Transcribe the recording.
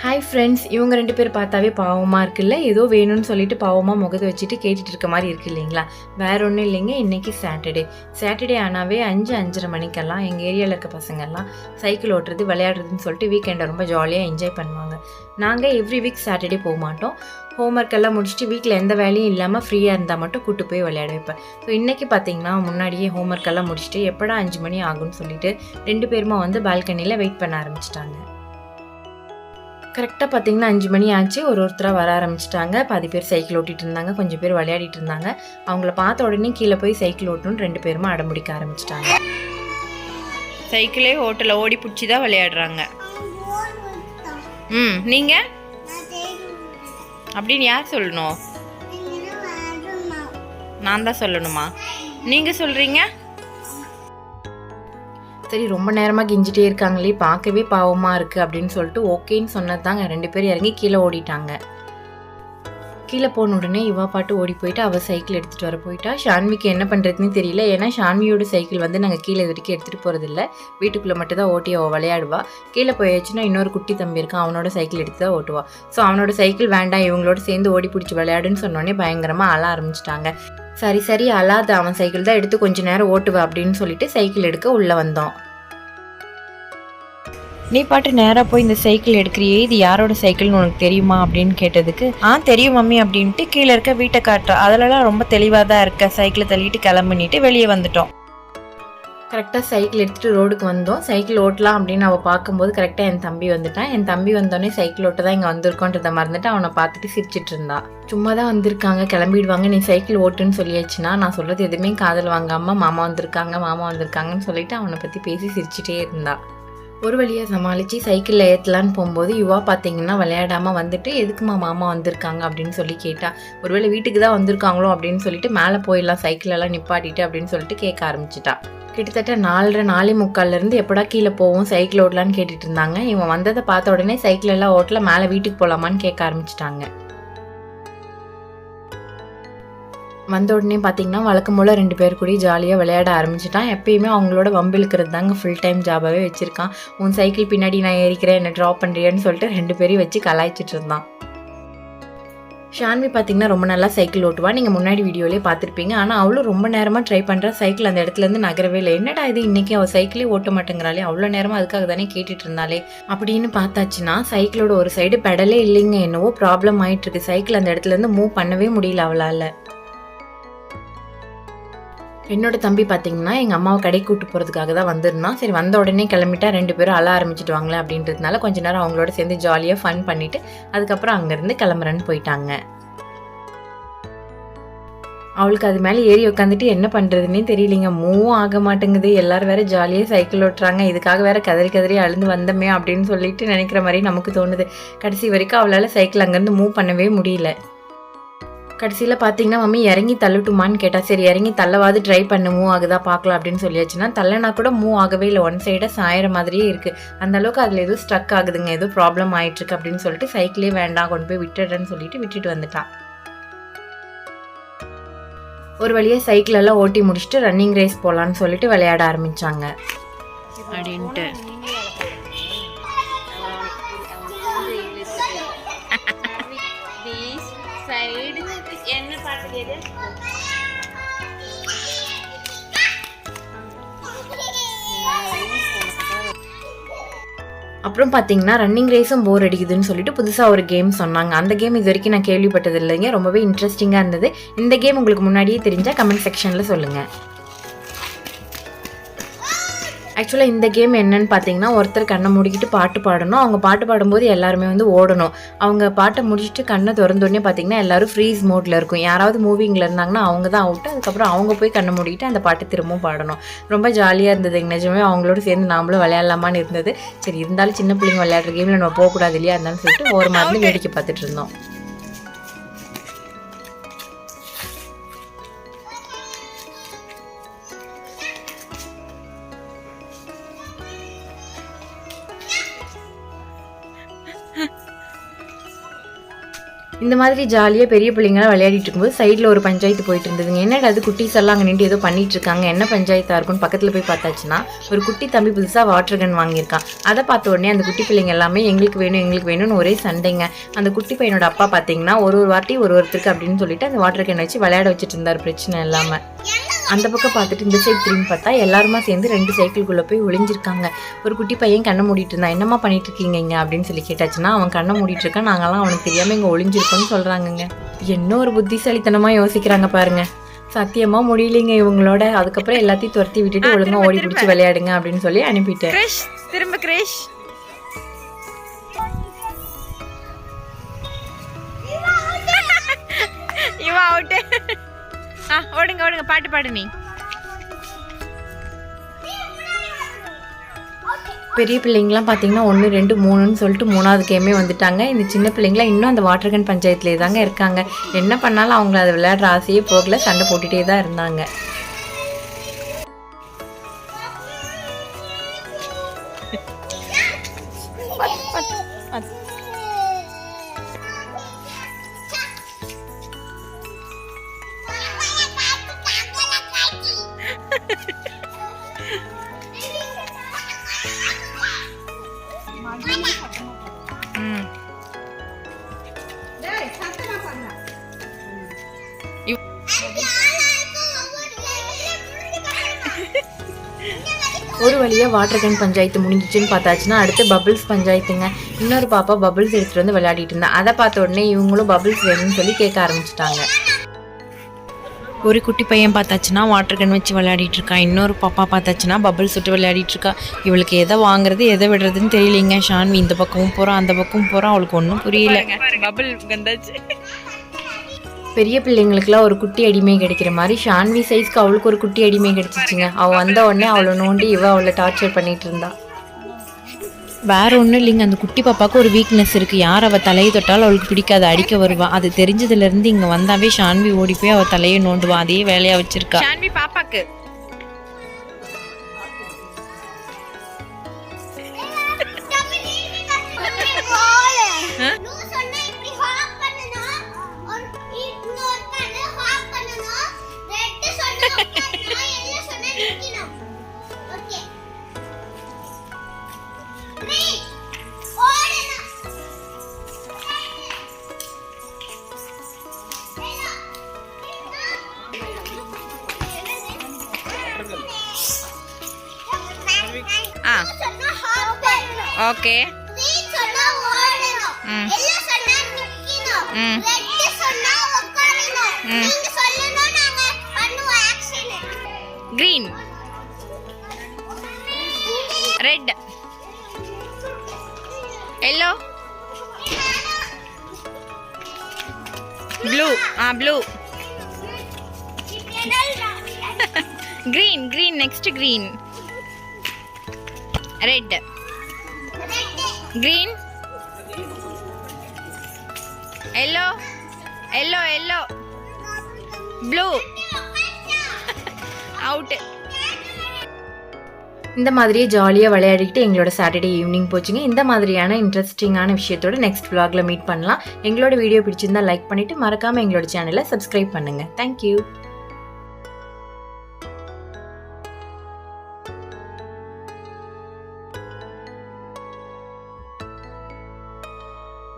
Hi friends இவங்க ரெண்டு பேர் பார்த்தாவே பாவமாக இருக்குல்ல? ஏதோ வேணும்னு சொல்லிட்டு பாவமாக முகத்தை வச்சுட்டு கேட்டுட்டு இருக்க மாதிரி இருக்கு இல்லைங்களா? வேற ஒன்றும் இல்லைங்க இன்னைக்கு சாட்டர்டே சாட்டர்டே ஆனாவே அஞ்சு அஞ்சரை மணிக்கெல்லாம் எங்கள் ஏரியாவில் இருக்க பசங்கெல்லாம் சைக்கிள் ஓட்டுறது விளையாடுறதுன்னு சொல்லிட்டு வீக்கெண்டை ரொம்ப ஜாலியாக என்ஜாய் பண்ணுவாங்க. நாங்கள் எவ்ரி வீக் சாட்டர்டே போக மாட்டோம். ஹோம்ஒர்க் எல்லாம் முடிச்சுட்டு வீட்டில் எந்த வேலையும் இல்லாமல் ஃப்ரீயாக இருந்தால் மட்டும் கூட்டு போய் விளையாட வைப்பேன். ஸோ இன்றைக்கி பார்த்தீங்கன்னா முன்னாடியே ஹோம்ஒர்க் எல்லாம் முடிச்சுட்டு எப்படா அஞ்சு மணி ஆகும்னு சொல்லிட்டு ரெண்டு பேருமா வந்து பால்கனியில் வெயிட் பண்ண ஆரம்பிச்சிட்டாங்க. கரெக்டாக பார்த்தீங்கன்னா அஞ்சு மணி ஆச்சு. ஒரு ஒருத்தராக வர ஆரம்பிச்சிட்டாங்க. பாதி பேர் சைக்கிள் ஓட்டிகிட்டு இருந்தாங்க. கொஞ்சம் பேர் விளையாடிட்டு இருந்தாங்க. அவங்கள பார்த்த உடனே கீழே போய் சைக்கிள் ஓட்டணும்னு ரெண்டு பேருமா அடம்பிடிக்க ஆரம்பிச்சிட்டாங்க. சைக்கிளே ஓட்டல. ஓடி பிடிச்சி தான் விளையாடுறாங்க. ம் நீங்கள் அப்படின்னு யார் சொல்லணும்? நான் தான் சொல்லணுமா? நீங்கள் சொல்கிறீங்க சரி ரொம்ப நேரமாக கிஞ்சிட்டே இருக்காங்களே பார்க்கவே பாவமாக இருக்குது அப்படின்னு சொல்லிட்டு ஓகேன்னு சொன்னது தாங்க ரெண்டு பேரும் இறங்கி கீழே ஓடிட்டாங்க. கீழே போன உடனே இவா பாட்டு ஓடி போயிட்டு அவள் சைக்கிள் எடுத்துகிட்டு வர போயிட்டா. ஷான்விக்கு என்ன பண்ணுறதுன்னு தெரியல. ஏன்னா ஷான்வியோட சைக்கிள் வந்து நாங்கள் கீழே இது வரைக்கும் எடுத்துகிட்டு போகிறதில்ல வீட்டுக்குள்ளே மட்டும் தான் ஓட்டி அவள் விளையாடுவா. கீழே போயாச்சுன்னா இன்னொரு குட்டி தம்பி இருக்கான். அவனோட சைக்கிள் எடுத்து தான் ஓட்டுவா. ஸோ அவனோட சைக்கிள் வேண்டாம். இவங்களோட சேர்ந்து ஓடி பிடிச்சி விளையாடுன்னு சொன்னோடனே பயங்கரமாக அழ ஆரம்பிச்சிட்டாங்க. சரி சரி அழாத. அவன் சைக்கிள் தான் எடுத்து கொஞ்ச நேரம் ஓட்டுவா அப்படின்னு சொல்லிட்டு சைக்கிள் எடுக்க உள்ளே வந்தோம் நீ பாட்டு நேராக போய் இந்த சைக்கிள் எடுக்கிறியே? இது யாரோட சைக்கிள்னு உனக்கு தெரியுமா அப்படின்னு கேட்டதுக்கு ஆ தெரியும் மம்மி அப்படின்ட்டு கீழே இருக்க வீட்டை காட்டுறா. அதிலலாம் ரொம்ப தெளிவாக தான் இருக்க. சைக்கிளை தள்ளிட்டு கிளம்பினிட்டு வெளியே வந்துட்டோம். கரெக்டாக சைக்கிள் எடுத்துகிட்டு ரோடுக்கு வந்தோம். சைக்கிள் ஓட்டலாம் அப்படின்னு அவள் பார்க்கும்போது கரெக்டாக என் தம்பி வந்துட்டான் என் தம்பி வந்தோடனே சைக்கிள் ஓட்ட தான் இங்கே வந்திருக்கோன்றதை மறந்துட்டு அவனை பார்த்துட்டு சிரிச்சிட்டு இருந்தா. சும்மா தான் வந்திருக்காங்க. கிளம்பிடுவாங்க. நீ சைக்கிள் ஓட்டுன்னு சொல்லியாச்சுன்னா நான் சொல்கிறது எதுவுமே காதல் வாங்காமல் மாமா வந்திருக்காங்க மாமா வந்திருக்காங்கன்னு சொல்லிட்டு அவனை பற்றி பேசி சிரிச்சிட்டே இருந்தா. ஒரு வழியாக சமாளித்து சைக்கிளில் ஏற்றலான்னு போகும்போது யுவா பார்த்தீங்கன்னா விளையாடாமல் வந்துட்டு எதுக்குமா மாமா வந்திருக்காங்க? அப்படின்னு சொல்லி கேட்டா ஒருவேளை வீட்டுக்கு தான் வந்திருக்காங்களோ? அப்படின்னு சொல்லிட்டு மேலே போயிடலாம் சைக்கிளெல்லாம் நிப்பாட்டிட்டு அப்படின்னு சொல்லிட்டு கேட்க ஆரம்பிச்சிட்டா. கிட்டத்தட்ட நாலரை நாலே முக்கால்லேருந்து எப்படா கீழே போவோம் சைக்கிள் ஓட்டலான்னு கேட்டுட்டு இருந்தாங்க. இவன் வந்ததை பார்த்த உடனே சைக்கிள் எல்லாம் ஓட்டல மேலே வீட்டுக்கு போகலாமான்னு கேட்க ஆரம்பிச்சிட்டாங்க. வந்த உடனே பார்த்தீங்கன்னா வழக்கம் போல் ரெண்டு பேர் கூட ஜாலியாக விளையாட ஆரம்பிச்சிட்டான். எப்பயுமே அவங்களோட வம்பிழுக்கிறது தாங்க ஃபுல் டைம் ஜாபாகவே வச்சுருக்கான். உன் சைக்கிள் பின்னாடி நான் ஏறிக்கிறேன் என்ன ட்ராப் பண்ணுறியன்னு சொல்லிட்டு ரெண்டு பேரையும் வச்சு கலாய்ச்சிட்டு இருந்தான். ஷான்வி பார்த்தீங்கன்னா ரொம்ப நல்லா சைக்கிள் ஓட்டுவா. நீங்கள் முன்னாடி வீடியோலேயே பார்த்துருப்பீங்க ஆனால் அவளும் ரொம்ப நேரமாக ட்ரை பண்ணுறா சைக்கிள் அந்த இடத்துலேருந்து நகரவே இல்லை. என்னடா இது? இன்றைக்கி அவள் சைக்கிளே ஓட்ட மாட்டேங்கிறாளே. அவ்வளோ நேரமாக அதுக்காக தானே கேட்டுட்டு இருந்தாலே அப்படின்னு பார்த்தாச்சுன்னா சைக்கிளோட ஒரு சைடு பெடலே இல்லைங்க. என்னவோ ப்ராப்ளம் ஆயிட்டு இருக்கு. சைக்கிள் அந்த இடத்துலேருந்து மூவ் பண்ணவே முடியல அவளால். என்னோட தம்பி பார்த்தீங்கன்னா எங்கள் அம்மாவை கடைக்கு கூட்டு போகிறதுக்காக தான் வந்திருந்தான். சரி வந்த உடனே கிளம்பிட்டா ரெண்டு பேரும் அழ ஆரம்பிச்சிட்டு வாங்களே அப்படின்றதுனால கொஞ்ச நேரம் அவங்களோட சேர்ந்து ஜாலியாக ஃபன் பண்ணிவிட்டு அதுக்கப்புறம் அங்கேருந்து கிளம்புறேன்னு போயிட்டாங்க. அவளுக்கு அது மேலே ஏறி உட்காந்துட்டு என்ன பண்ணுறதுன்னே தெரியலைங்க. மூவும் ஆக மாட்டேங்குது. எல்லாரும் வேற ஜாலியாக சைக்கிள் ஓட்டுறாங்க. இதுக்காக வேற கதறி கதறி அழுந்து வந்தமே அப்படின்னு சொல்லிட்டு நினைக்கிற மாதிரி நமக்கு தோணுது. கடைசி வரைக்கும் அவளால் சைக்கிள் அங்கேருந்து மூவ் பண்ணவே முடியல. கடைசியில் பார்த்தீங்கன்னா மம்மி இறங்கி தள்ளட்டுமான்னு கேட்டா சரி இறங்கி தள்ளவாது ட்ரை பண்ண மூவ் ஆகுதா பார்க்கலாம் அப்படின்னு சொல்லியாச்சுன்னா தள்ளனா கூட மூவ் ஆகவே இல்லை. ஒன் சைடாக சாயிற மாதிரியே இருக்குது அந்த அளவுக்கு அதில் ஏதோ ஸ்ட்ரக் ஆகுதுங்க. ஏதோ ப்ராப்ளம் ஆயிட்டுருக்கு அப்படின்னு சொல்லிட்டு சைக்கிளே வேண்டாம் கொண்டு போய் விட்டுடுறேன்னு சொல்லிட்டு விட்டுட்டு வந்துட்டான். ஒரு வழியாக சைக்கிள் எல்லாம் ஓட்டி முடிச்சுட்டு ரன்னிங் ரேஸ் போகலான்னு சொல்லிட்டு விளையாட ஆரம்பிச்சாங்க. அப்படின்ட்டு. அப்புறம் பார்த்தீங்கன்னா ரன்னிங் ரேஸும் போர் அடிக்குதுன்னு சொல்லிட்டு புதுசாக ஒரு கேம் சொன்னாங்க. அந்த கேம் இது வரைக்கும் நான் கேள்விப்பட்டது இல்லைங்க ரொம்பவே இன்ட்ரெஸ்டிங்காக இருந்தது. இந்த கேம் உங்களுக்கு முன்னாடியே தெரிஞ்சால் கமெண்ட் செக்ஷனில் சொல்லுங்கள் ஆக்சுவலாக இந்த கேம் என்னன்னு பார்த்தீங்கன்னா ஒருத்தர் கண்ணை மூடிக்கிட்டு பாட்டு பாடணும். அவங்க பாட்டு பாடும்போது எல்லாருமே வந்து ஓடணும். அவங்க பாட்டை முடிச்சுட்டு கண்ணை திறந்தோடனே பார்த்தீங்கன்னா எல்லாரும் ஃப்ரீஸ் மோட்டில் இருக்கும். யாராவது மூவிங்கில் இருந்தாங்கன்னா அவங்க தான் அவுட்டு அதுக்கப்புறம் அவங்க போய் கண்ணை மூடிக்கிட்டு அந்த பாட்டு திரும்பவும் பாடணும். ரொம்ப ஜாலியாக இருந்தது நிஜமே. அவங்களோட சேர்ந்து நாமளும் விளையாடலாமான்னு இருந்தது. சரி இருந்தாலும் சின்ன பிள்ளைங்க விளையாடுற கேமில் நம்ம போகக்கூடாது இல்லையா? இருந்தாலும் சொல்லிட்டு ஒரு மாதிரி வேடிக்கை பார்த்துட்டு இருந்தோம். இந்த மாதிரி ஜாலியாக பெரிய பிள்ளைங்களாம் விளையாடிட்டு இருக்கும்போது சைடில் ஒரு பஞ்சாயத்து போயிட்டு இருந்ததுங்க என்னடா அது குட்டீஸ் எல்லாம் அங்கே நின்று ஏதோ பண்ணிட்டு இருக்காங்க? என்ன பஞ்சாயத்தாக இருக்கும்னு பக்கத்தில் போய் பார்த்தாச்சுன்னா ஒரு குட்டி தம்பி புதுசாக வாட்டர் கன் வாங்கியிருக்கான். அதை பார்த்த உடனே அந்த குட்டி பிள்ளைங்க எல்லாமே எங்களுக்கு வேணும் எங்களுக்கு வேணும்னு ஒரே சண்டைங்க. அந்த குட்டி பையனோட அப்பா பார்த்தீங்கன்னா ஒரு ஒரு வாட்டி ஒரு ஒருத்தருக்கு அப்படின்னு சொல்லிட்டு அந்த வாட்டர் கேன் வச்சு விளையாட வச்சுட்டு இருந்தார். பிரச்சனை இல்லாமல் அந்த பக்கம் பார்த்துட்டு இந்த சைடு திரும்பி பார்த்தா எல்லாருமா சேர்ந்து ரெண்டு சைக்கிள்குள்ளே போய் ஒளிஞ்சிருக்காங்க. ஒரு குட்டி பையன் கண்ணை மூடிட்டு இருந்தான். என்னம்மா பண்ணிட்டு இருக்கீங்க இங்க? அப்படின்னு சொல்லி கேட்டாச்சுன்னா அவன் கண்ணை மூடிட்டு இருக்கான். நாங்கெல்லாம் அவனுக்கு தெரியாம இங்க ஒளிஞ்சிருக்கோம்னு சொல்றாங்கங்க. என்ன ஒரு புத்திசாலித்தனமா யோசிக்கிறாங்க பாருங்க. சத்தியமா முடியலைங்க இவங்களோட. அதுக்கப்புறம் எல்லாத்தையும் துரத்தி விட்டுட்டு ஒழுங்கா ஓடி. பிடிச்சி விளையாடுங்க அப்படின்னு சொல்லி அனுப்பிட்டேன். திரும்ப கிரிஷ். இவன் அவுட்டு ஆ ஓடுங்க ஓடுங்க பாட்டு பாடு நீ பெரிய பிள்ளைங்களாம் பார்த்தீங்கன்னா ஒன்று ரெண்டு மூணுன்னு சொல்லிட்டு மூணாவது கேமே வந்துட்டாங்க. இந்த சின்ன பிள்ளைங்களாம் இன்னும் அந்த வாட்டர் கன் பஞ்சாயத்துலேயே தாங்க இருக்காங்க. என்ன பண்ணாலும் அவங்கள அதை விளையாடுற ஆசையே போகல. சண்டை போட்டுகிட்டே தான் இருந்தாங்க. ஒரு வழியாக வாட்டர் கேன் பஞ்சாயத்து முடிஞ்சிச்சுன்னு பார்த்தாச்சுன்னா அடுத்து பபிள்ஸ் பஞ்சாயத்துங்க. இன்னொரு பாப்பா பபிள்ஸ் எடுத்துகிட்டு வந்து விளையாடிட்டு இருந்தா. அதை பார்த்த உடனே இவங்களும் பபிள்ஸ் வேணும்னு சொல்லி கேட்க ஆரம்பிச்சிட்டாங்க. ஒரு குட்டி பையன் பார்த்தாச்சுன்னா வாட்டர் கன் வச்சு விளையாடிட்டு இருக்கான் இன்னொரு பாப்பா பார்த்தாச்சுன்னா பபிள் சுட்டு விளையாடிட்டு இருக்கா. இவளுக்கு எதை வாங்குறது எதை விடுறதுன்னு தெரியலைங்க. ஷான்வி இந்த பக்கமும் போறான் அந்த பக்கமும் போறான் அவளுக்கு ஒன்றும் புரியல. பபிள் கந்தாச்சு பெரிய பிள்ளைங்களுக்குலாம் ஒரு குட்டி அடிமை கிடைக்கிற மாதிரி ஷான்வி சைஸ்க்கு அவளுக்கு ஒரு குட்டி அடிமை கிடைச்சிச்சுங்க. அவள் வந்த உடனே அவளை நோண்டி இவ அவளை டார்ச்சர் பண்ணிட்டு இருந்தா. வேற ஒன்றும் இல்லைங்க. அந்த குட்டி பாப்பாவுக்கு ஒரு வீக்னஸ் இருக்கு. யார் அவ தலையை தொட்டாலும் அவளுக்கு பிடிக்காது. அடிக்க வருவா. அது தெரிஞ்சதுல இருந்து இங்க வந்தாவே ஷான்வி ஓடி போய் அவ தலையை நோண்டுவா. அதே வேலையா வச்சிருக்கா. ஷான்வி பாப்பாக்கு. ஆ okay hmm. Hmm. Hmm. Green red yellow blue ah blue green green next green red. Green yellow yellow yellow blue out. இந்த மாதிரியே ஜாலியாக விளையாடிக்கிட்டு எங்களோட சாட்டர்டே ஈவினிங் போச்சுங்க. இந்த மாதிரியான இன்ட்ரெஸ்டிங்கான விஷயத்தோட நெக்ஸ்ட் vlogல மீட் பண்ணலாம். எங்களோட வீடியோ பிடிச்சிருந்தா லைக் பண்ணிவிட்டு மறக்காமல் எங்களோட சேனலை சப்ஸ்கிரைப் பண்ணுங்க. தேங்க்யூ